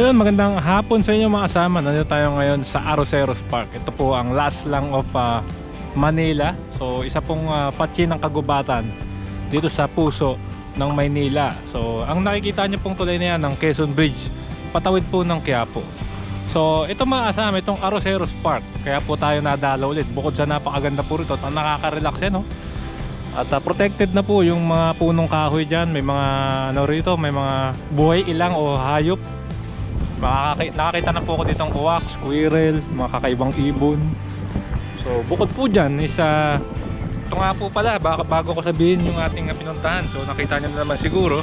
yun, magandang hapon sa inyo mga kasama. Nandito tayo ngayon sa Aroseros Park. Ito po ang last lang of ah, Manila. So isa pong uh, patsi ng kagubatan dito sa puso ng Maynila. So ang nakikita niyo pong tulay na yan ng Quezon Bridge, patawid po ng Quiapo. So ito mga kasama, itong Aroseros Park. Kaya po tayo nadala ulit. Bukod sa napakaganda po rito ang nakaka-relax yan. No? At ah, protected na po yung mga punong kahoy dyan. May mga ano rito, may mga buhay ilang o hayop. Makakaki- nakakita na po ako dito ng uwak, squirrel, mga kakaibang ibon. So bukod po dyan is ah, ito nga po pala, baka bago ko sabihin yung ating ah, pinuntahan. So nakita nyo na naman siguro.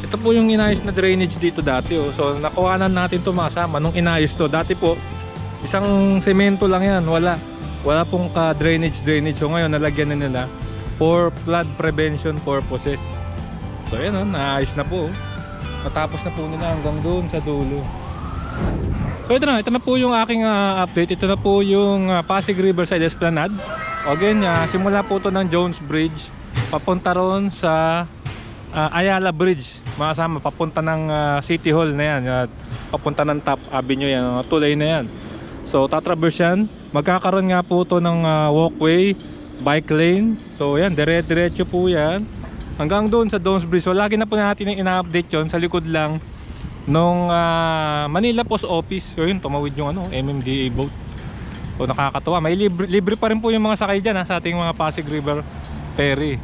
Ito po yung inayos na drainage dito dati. Oh. So nakuhanan natin to mga kasama nung inayos to. Dati po, isang semento lang yan. Wala. Wala pong ka drainage drainage. So ngayon nalagyan na nila for flood prevention purposes. So yan oh, naayos na po. oh. Natapos na po nila hanggang doon sa dulo. So ito na, ito na po yung aking ah, update. Ito na po yung ah, Pasig Riverside Esplanade. O Again, ah, simula po to ng Jones Bridge papunta ron sa ah, Ayala Bridge. Mga kasama, papunta ng ah, City Hall na yan. At papunta ng Top Avenue yan, ah, tulay na yan. So tatraverse yan. Magkakaroon nga po to ng ah, walkway, bike lane. So yan, dire-diretso po yan. Hanggang doon sa Jones Bridge. So lagi na po natin yung ina-update yun sa likod lang nung ah, Manila Post Office. So yun, tumawid yung ano, MMDA boat. So nakakatuwa. May libre, libre pa rin po yung mga sakay dyan ha, sa ating mga Pasig River Ferry.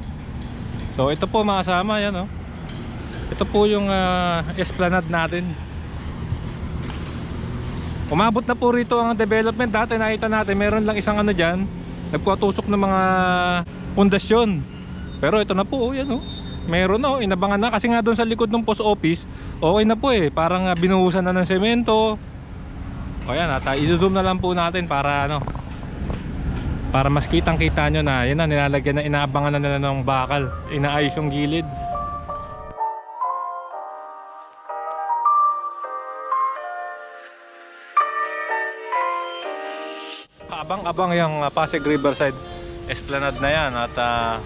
So ito po mga kasama yan oh. Ito po yung ah, esplanade natin. Umabot na po rito ang development. Dati nakita natin meron lang isang ano dyan. Nagkuhatusok ng mga pundasyon. Pero ito na po, oh, yan oh. Meron na, oh, inabangan na. Kasi nga doon sa likod ng post office, okay na po eh. Parang ah, binuhusan na ng semento. O yan, at uh, i-zoom na lang po natin para ano, para mas kitang kita nyo na yun na nilalagyan na inaabangan na nila ng bakal inaayos yung gilid kaabang-abang yung uh, Pasig Riverside Esplanade na yan at uh,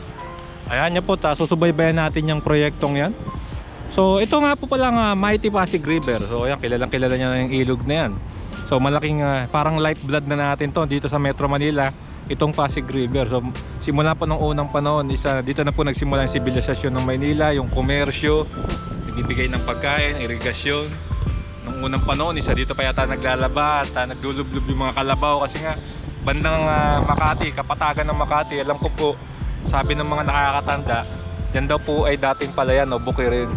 ayan nyo po ta, susubaybayan natin yung proyektong yan. So ito nga po pala nga Mighty Pasig River. So ayan kilalang kilala niya na yung ilog na yan. So malaking uh, parang lifeblood na natin to dito sa Metro Manila itong Pasig River. So simula po nung unang panahon isa dito na po nagsimula yung sibilisasyon ng Maynila yung komersyo nagbibigay ng pagkain irigasyon. Nung unang panahon isa dito pa yata naglalaba at uh, naglulublob yung mga kalabaw kasi nga bandang ah, Makati kapatagan ng Makati alam ko po sabi ng mga nakakatanda yan daw po ay dating palayan o bukirin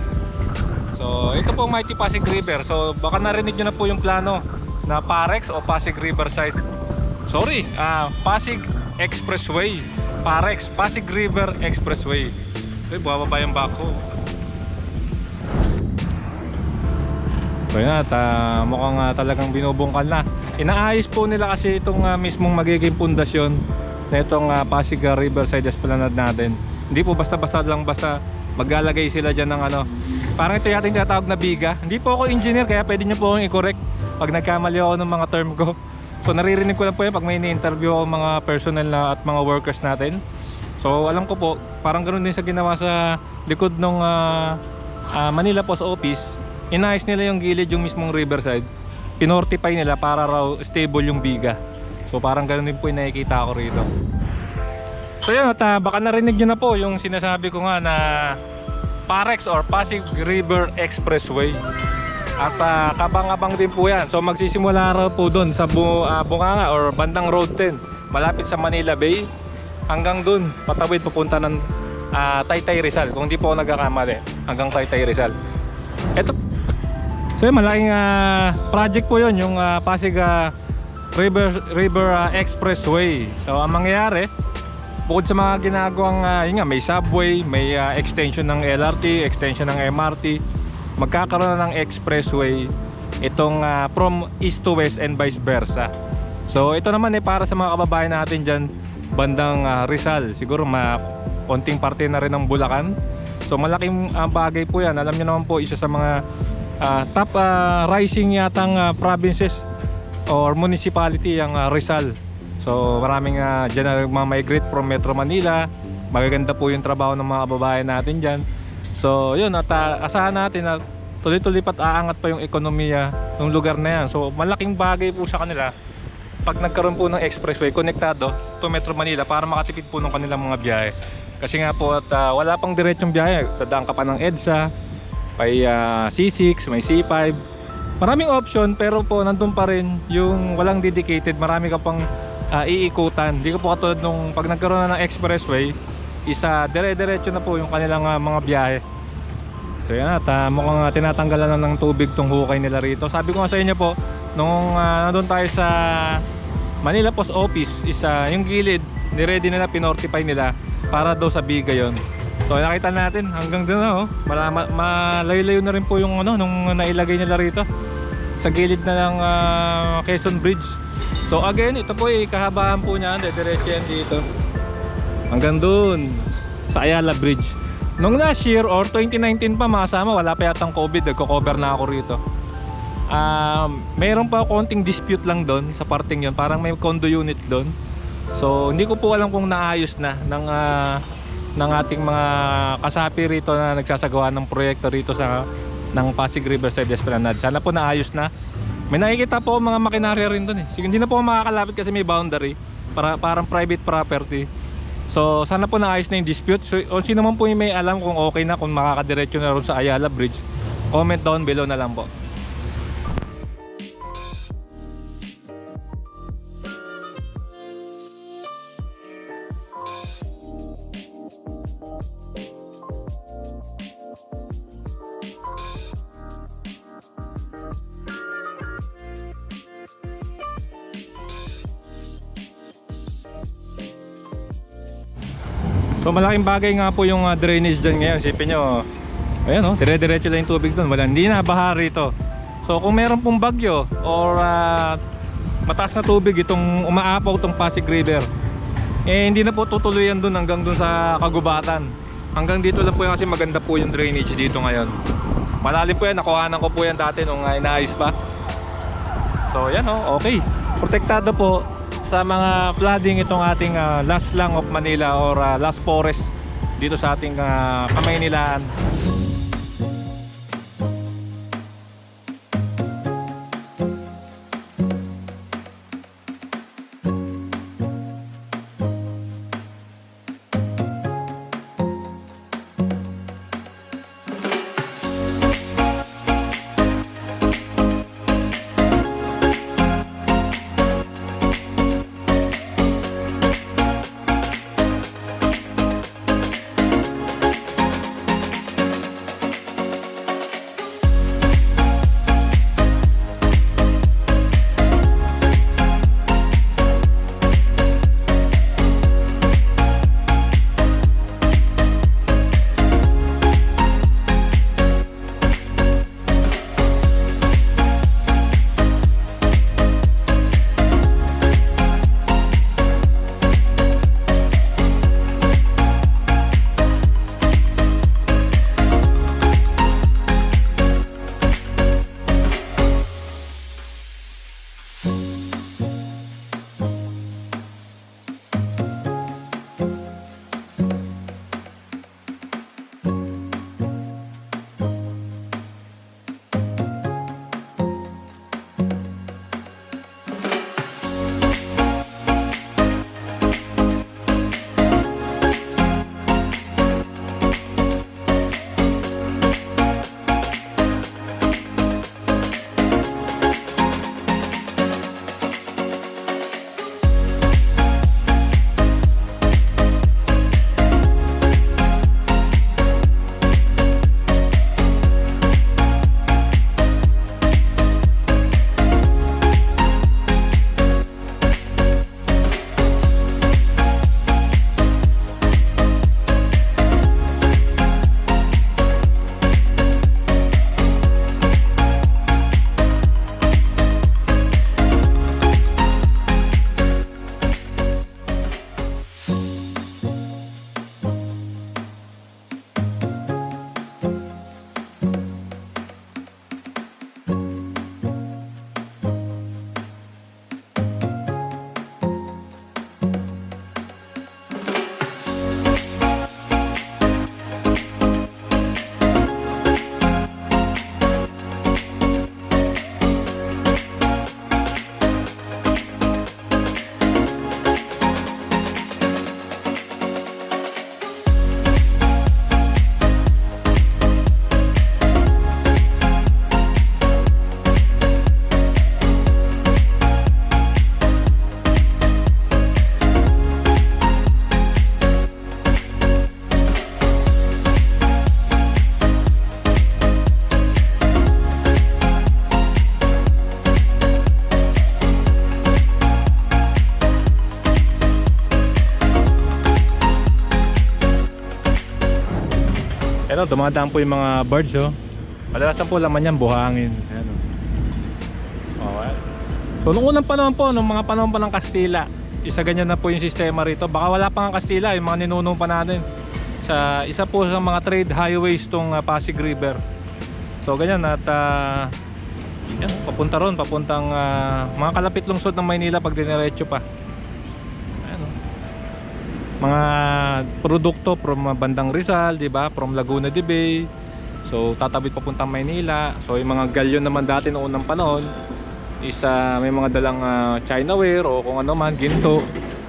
so ito po Mighty Pasig River. So baka narinig nyo na po yung plano na Parex o Pasig Riverside. Sorry ah Pasig Expressway. Parex Pasig River Expressway. Uy, bumababa yung bako So yun at ah, mukhang ah, talagang binubungkal na. Inaayos po nila kasi itong ah, mismong magiging pundasyon na itong ah, Pasig ah, Riverside Esplanade natin. Hindi po basta-basta lang basta maglalagay sila dyan ng ano. Parang ito yata tinatawag na biga. Hindi po ako engineer kaya pwede nyo po akong i-correct pag nagkamali ako ng mga term ko. So naririnig ko lang po yan pag may ni-interview ako mga personnel na at mga workers natin. So alam ko po, parang ganoon din sa ginawa sa likod ng Manila Post Office inayos nila yung gilid yung mismong riverside pinortify nila para raw stable yung biga so parang ganun din po yung nakikita ko rito. So yun at ah, baka narinig nyo na po yung sinasabi ko nga na Parex or Pasig River Expressway. At ah, kabang-abang din po yan. So magsisimula raw po doon sa Bu ah, Bunganga or bandang road 10 malapit sa Manila Bay. Hanggang doon patawid pupunta ng ah, Taytay Rizal kung di po ako nagkakamali. Hanggang Taytay Rizal. Ito So yun, malaking ah, project po yun, yung ah, Pasig ah, River, River ah, Expressway. So ang mangyayari, bukod sa mga ginagawang, ah, yun nga, may subway, may ah, extension ng LRT, extension ng MRT, magkakaroon na ng expressway itong ah, from east to west and vice versa. So ito naman eh para sa mga kababayan natin dyan, bandang ah, Rizal, siguro ma konting parte na rin ng Bulacan. So malaking ah, bagay po yan. Alam niyo naman po, isa sa mga ah, top ah, rising yatang ah, provinces or municipality ang ah, Rizal. So maraming uh, dyan na nagmamigrate from Metro Manila. Magaganda po yung trabaho ng mga kababayan natin dyan. So yun, at ah, asahan natin na tuloy-tuloy pat aangat pa yung ekonomiya ng lugar na yan. So malaking bagay po sa kanila pag nagkaroon po ng expressway konektado to Metro Manila para makatipid po ng kanilang mga biyahe. Kasi nga po at ah, wala pang diretsong biyahe. Dadaan ka pa ng EDSA, may ah, C6, may C5. Maraming option pero po nandun pa rin yung walang dedicated. Marami ka pang ah, iikutan. Hindi ko po katulad nung pag nagkaroon na ng expressway, isa dire-diretso na po yung kanilang ah, mga biyahe. So yan at ah, mukhang ah, tinatanggalan na ng tubig tong hukay nila rito. Sabi ko nga sa inyo po, nung uh, nandun tayo sa Manila Post Office, isa yung gilid, ni-ready nila, pinortify nila para daw sa biga yon. So nakita natin hanggang doon oh, malayo-layo na rin po yung ano nung nailagay nila rito sa gilid na ng ah, Quezon Bridge. So again, ito po eh, kahabaan po niyan, diretso yan dito. Hanggang doon sa Ayala Bridge. Nung last year or 2019 pa masama, wala pa yatang COVID, nagko-cover na ako rito. Um, mayroon pa konting dispute lang doon sa parting yon parang may condo unit doon so hindi ko po alam kung naayos na ng, ah, ng ating mga kasapi rito na nagsasagawa ng proyekto rito sa ng Pasig Riverside Esplanade. Sana po naayos na. May nakikita po mga makinarya rin doon eh. Sige, hindi na po makakalapit kasi may boundary para, parang private property. So sana po naayos na yung dispute. So, o sino man po yung may alam kung okay na kung makakadiretso na ron sa Ayala Bridge comment down below na lang po So malaking bagay nga po yung ah, drainage dyan ngayon. Sipin nyo, ayan o, oh, dire-diretso lang yung tubig doon. Wala, hindi na baha rito. So kung meron pong bagyo or ah, mataas na tubig itong umaapaw itong Pasig River, eh hindi na po tutuloyan doon hanggang doon sa kagubatan. Hanggang dito lang po yan kasi maganda po yung drainage dito ngayon. Malalim po yan, nakuhanan ko po yan dati nung uh, inaayos pa. So yan o, okay. Protektado po sa mga flooding itong ating ah, last lang of Manila or ah, last forest dito sa ating uh, Kamaynilaan. Pero dumadaan po yung mga birds oh. Kadalasan po laman yan, buhangin. Ayan oh. Okay. So nung unang panahon po, nung mga panahon pa ng Kastila, isa ganyan na po yung sistema rito. Baka wala pa nga Kastila, yung mga ninunong pa natin. Sa isa po sa mga trade highways tong uh, Pasig River. So ganyan at ah, yan, papunta ron, papuntang ah, mga kalapit lungsod ng Maynila pag diniretso pa. Mga produkto from bandang Rizal, 'di ba? From Laguna de Bay. So tatawid papuntang Maynila. So yung mga galyon naman dati noong unang panahon is ah, may mga dalang ah, Chinaware o kung ano man, ginto.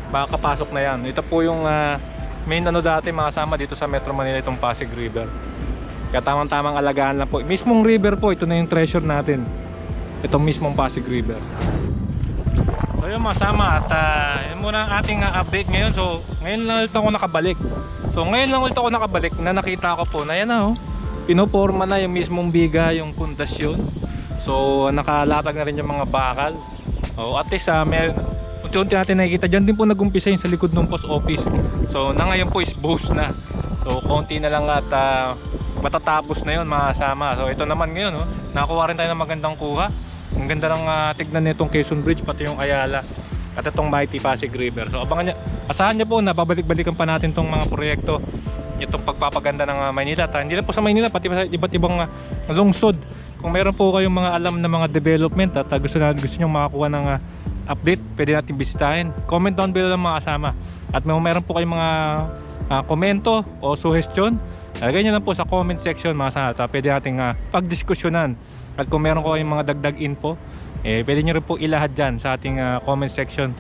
Makakapasok na yan. Ito po yung ah, main ano dati mga kasama dito sa Metro Manila itong Pasig River. Kaya tamang-tamang alagaan lang po. Mismong river po, ito na yung treasure natin. Itong mismong Pasig River. So yun masama at ah, yun muna ang ating ah, update ngayon. So ngayon lang ulit ako nakabalik. So ngayon lang ulit ako nakabalik na nakita ko po na yan na oh. Pinoporma na yung mismong biga, yung pundasyon. So nakalatag na rin yung mga bakal. Oh, at least ah, may unti-unti natin nakikita. Diyan din po nagumpisa yung sa likod ng post office. So na ngayon po is buhos na. So konti na lang at ah, matatapos na yon mga kasama. So ito naman ngayon, oh, nakakuha rin tayo ng magandang kuha. Ang ganda ng ah, tignan nitong Quezon Bridge pati yung Ayala at itong Mighty Pasig River. So abangan niya, asahan niyo po na babalik-balikan pa natin tong mga proyekto itong pagpapaganda ng ah, Maynila. At hindi lang po sa Maynila, pati sa iba't ibang ah, lungsod. Kung meron po kayong mga alam na mga development at ah, gusto na gusto niyo makakuha ng ah, update, pwede natin bisitahin. Comment down below lang mga kasama. At may meron po kayong mga ah, komento o suggestion, lagay nyo lang po sa comment section mga kasama. At, ah, pwede nating ah, pagdiskusyonan. At kung meron ko kayong mga dagdag info, eh, pwede nyo rin po ilahad dyan sa ating ah, comment section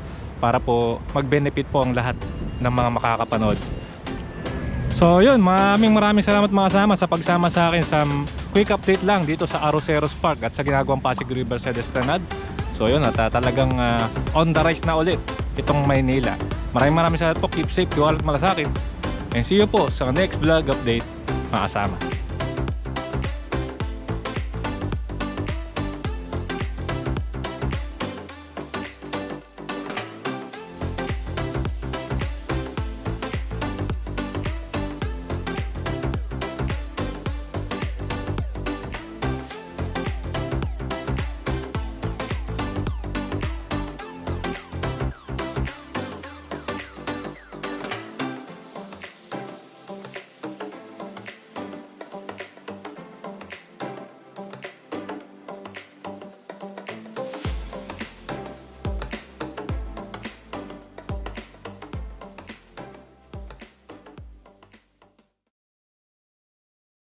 para po mag-benefit po ang lahat ng mga makakapanood. So yun, maraming maraming salamat mga kasama sa pagsama sa akin sa quick update lang dito sa Aroseros Park at sa ginagawang Pasig Riverside Esplanade. So yun, at ah, talagang ah, on the rise na ulit itong Maynila. Maraming maraming salamat po. Keep safe, tiwala at malasakin. And see you po sa next vlog update mga kasama.